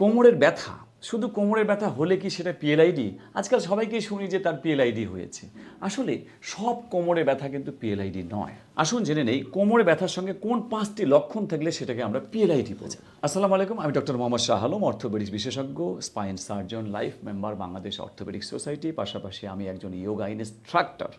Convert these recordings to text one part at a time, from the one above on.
কোমরের ব্যথা, শুধু কোমরের ব্যথা হলে কি সেটা পিএলআইডি আজকাল সবাইকেই শুনি যে তার পিএলআইডি হয়েছে। আসলে সব কোমরে ব্যথা কিন্তু পিএলআইডি নয়। আসুন জেনে নেই কোমরে ব্যথার সঙ্গে কোন পাঁচটি লক্ষণ থাকলে সেটাকে আমরা পিএলআইডি বলছি আসসালামু আলাইকুম, আমি ডক্টর মোহাম্মদ শাহ আলম, অর্থোপেডিক্স বিশেষজ্ঞ, spine surgeon, life member, Bangladesh orthopaedics society. পাশাপাশি আমি একজন ইয়োগা ইনস্ট্রাক্টর।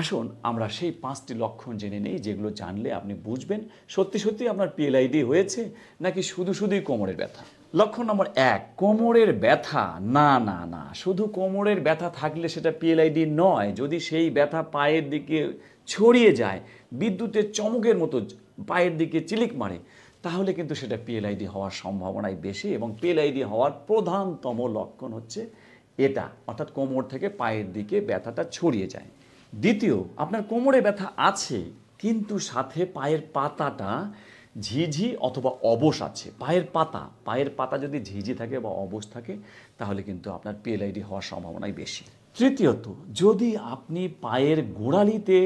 আসুন, আমরা সেই পাঁচটি লক্ষণ জেনে নেই, যেগুলো জানলে আপনি বুঝবেন। সত্যি সত্যি আপনার পিএলআইডি হয়েছে, নাকি শুধু, শুধুই কোমরের ব্যথা? লক্ষণ নম্বর এক, কোমরের ব্যথা। না না না, শুধু কোমরের ব্যথা থাকলে সেটা পিএলআইডি নয়, যদি সেই ব্যথা পায়ের দিকে ছড়িয়ে যায়, বিদ্যুতের চমকের মতো পায়ের দিকে চিলিক মারে, তাহলে কিন্তু সেটা পিএলআইডি হওয়ার সম্ভাবনাই বেশি এবং পিএলআইডি হওয়ার প্রধানতম লক্ষণ হচ্ছে এটা, অর্থাৎ কোমর থেকে পায়ের দিকে ব্যথাটা ছড়িয়ে যায়। দ্বিতীয়, আপনার কোমরে ব্যথা আছে, কিন্তু সাথে পায়ের পাতাটা ঝিঝি অথবা অবশ আছে। পায়ের পাতা পায়ের পাতা যদি ঝিঝি থাকে বা অবশ থাকে, তাহলে কিন্তু আপনার পিএলআইডি হওয়ার সম্ভাবনাই বেশি। তৃতীয়ত, যদি আপনি পায়ের গোড়ালিতে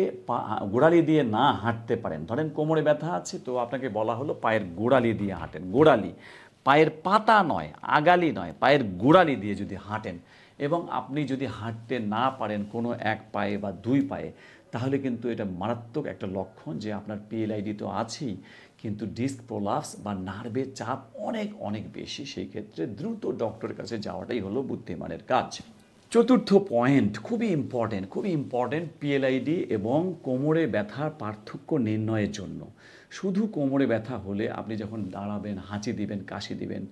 গোড়ালি দিয়ে না হাঁটতে পারেন, ধরেন কোমরে ব্যথা আছে, তো আপনাকে বলা হলো পায়ের গোড়ালি দিয়ে হাঁটেন, গোড়ালি। পায়ের পাতা নয়, আগালি নয়, পায়ের গোড়ালি দিয়ে যদি হাঁটেন এবং আপনি যদি হাঁটতে না পারেন কোনো এক পায়ে বা দুই পায়ে, তাহলে কিন্তু এটা মারাত্মক একটা লক্ষণ যে আপনার পিএলআইডি তো আছেই, কিন্তু ডিস্ক প্রোলাপস বা নার্ভের চাপ অনেক অনেক বেশি। সেই ক্ষেত্রে দ্রুত ডক্টরের কাছে যাওয়াটাই হলো বুদ্ধিমানের কাজ। চতুর্থ পয়েন্ট খুবই ইম্পর্টেন্ট খুবই ইম্পর্টেন্ট পিএলআইডি এবং কোমরে ব্যথার পার্থক্য নির্ণয়ের জন্য। শুধু কোমরে ব্যথা হলে আপনি যখন দাঁড়াবেন, হাঁচি দিবেন, কাশি দিবেন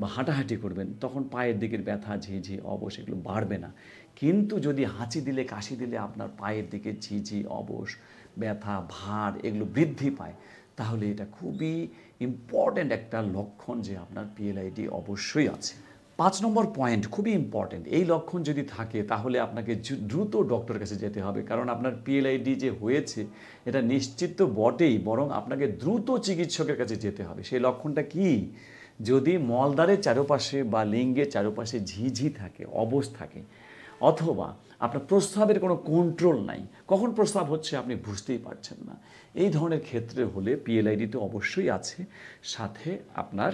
বা হাঁটাহাঁটি করবেন, তখন পায়ের দিকের ব্যথা, ঝিঝি, অবশ এগুলো বাড়বে না। কিন্তু যদি হাঁচি দিলে, কাশি দিলে আপনার পায়ের দিকে ঝিঝি, অবশ, ব্যথা, ভার এগুলো বৃদ্ধি পায়, তাহলে এটা খুবই ইম্পর্ট্যান্ট একটা লক্ষণ যে আপনার পিএলআইডি অবশ্যই আছে। পাঁচ নম্বর পয়েন্ট খুবই ইম্পর্টেন্ট এই লক্ষণ যদি থাকে, তাহলে আপনাকে দ্রুত ডক্টরের কাছে যেতে হবে। কারণ আপনার পিএলআইডি যে হয়েছে, এটা নিশ্চিত তো বটেই, বরং আপনাকে দ্রুত চিকিৎসকের কাছে যেতে হবে। সেই লক্ষণটা কি? যদি মলদারের চারপাশে বা লিঙ্গের চারপাশে ঝিঝি থাকে, অবশ থাকে অথবা আপনার প্রস্তাবের কোনো কন্ট্রোল নাই। কখন প্রস্তাব হচ্ছে আপনি বুঝতেই পারছেন না। এই ধরনের ক্ষেত্রে হলে পিএলআইডি তো অবশ্যই আছে। সাথে আপনার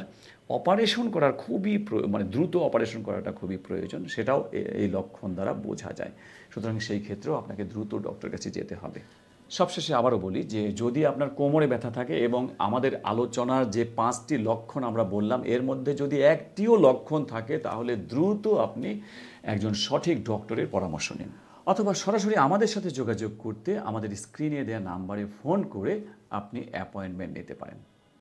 অপারেশন করার খুবই মানে দ্রুত অপারেশন করাটা খুবই প্রয়োজন, সেটাও এই লক্ষণ দ্বারা বোঝা যায়। সুতরাং সেই ক্ষেত্রেও আপনাকে দ্রুত ডক্টর কাছে যেতে হবে। সবশেষে আবারও বলি যে যদি আপনার কোমরে ব্যথা থাকে এবং আমাদের আলোচনার যে পাঁচটি লক্ষণ আমরা বললাম, এর মধ্যে যদি একটিও লক্ষণ থাকে, তাহলে দ্রুত আপনি একজন সঠিক ডক্টরের পরামর্শ নিন। অথবা সরাসরি আমাদের সাথে যোগাযোগ করতে আমাদের স্ক্রিনে দেওয়া নাম্বারে ফোন করে আপনি অ্যাপয়েন্টমেন্ট নিতে পারেন।